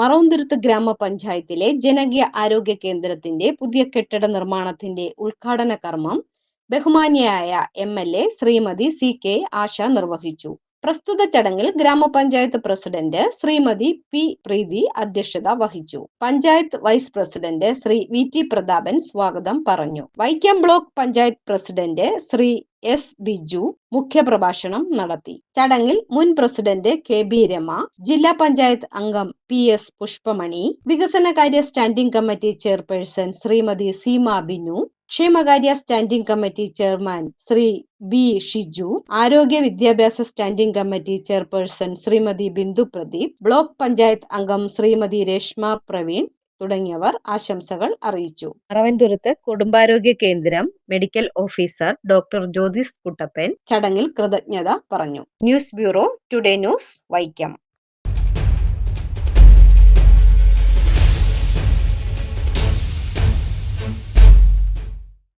മറവുന്തുരുത്ത് ഗ്രാമപഞ്ചായത്തിലെ ജനകീയ ആരോഗ്യ കേന്ദ്രത്തിന്റെ പുതിയ കെട്ടിട നിർമ്മാണത്തിന്റെ ഉദ്ഘാടന കർമ്മം ബഹുമാന്യയായ M L A Shrimati C K Asha നിർവഹിച്ചു. പ്രസ്തുത ചടങ്ങിൽ ഗ്രാമപഞ്ചായത്ത് പ്രസിഡന്റ് ശ്രീമതി പി പ്രീതി അധ്യക്ഷത വഹിച്ചു. Panchayat vice president Shri V T Prathapan സ്വാഗതം പറഞ്ഞു. Vaikom block panchayat president Shri S Biju മുഖ്യപ്രഭാഷണം നടത്തി. ചടങ്ങിൽ മുൻ പ്രസിഡന്റ് കെ ബി രമ ജില്ലാ പഞ്ചായത്ത് അംഗം പി എസ് പുഷ്പമണി വികസനകാര്യ standing committee chairperson Shrimati Seema Binu ക്ഷേമകാര്യ standing committee chairman Shri B Shiju ആരോഗ്യ വിദ്യാഭ്യാസ standing committee chairperson Shrimati Bindu Pradeep block panchayat അംഗം ശ്രീമതി രേഷ്മ പ്രവീൺ തുടങ്ങിയവർ ആശംസകൾ അറിയിച്ചു. പറവന്തുരത്ത് കുടുംബാരോഗ്യ കേന്ദ്രം medical officer doctor Jyothis Kuttappan ചടങ്ങിൽ കൃതജ്ഞത പറഞ്ഞു. News bureau today news Vaikom.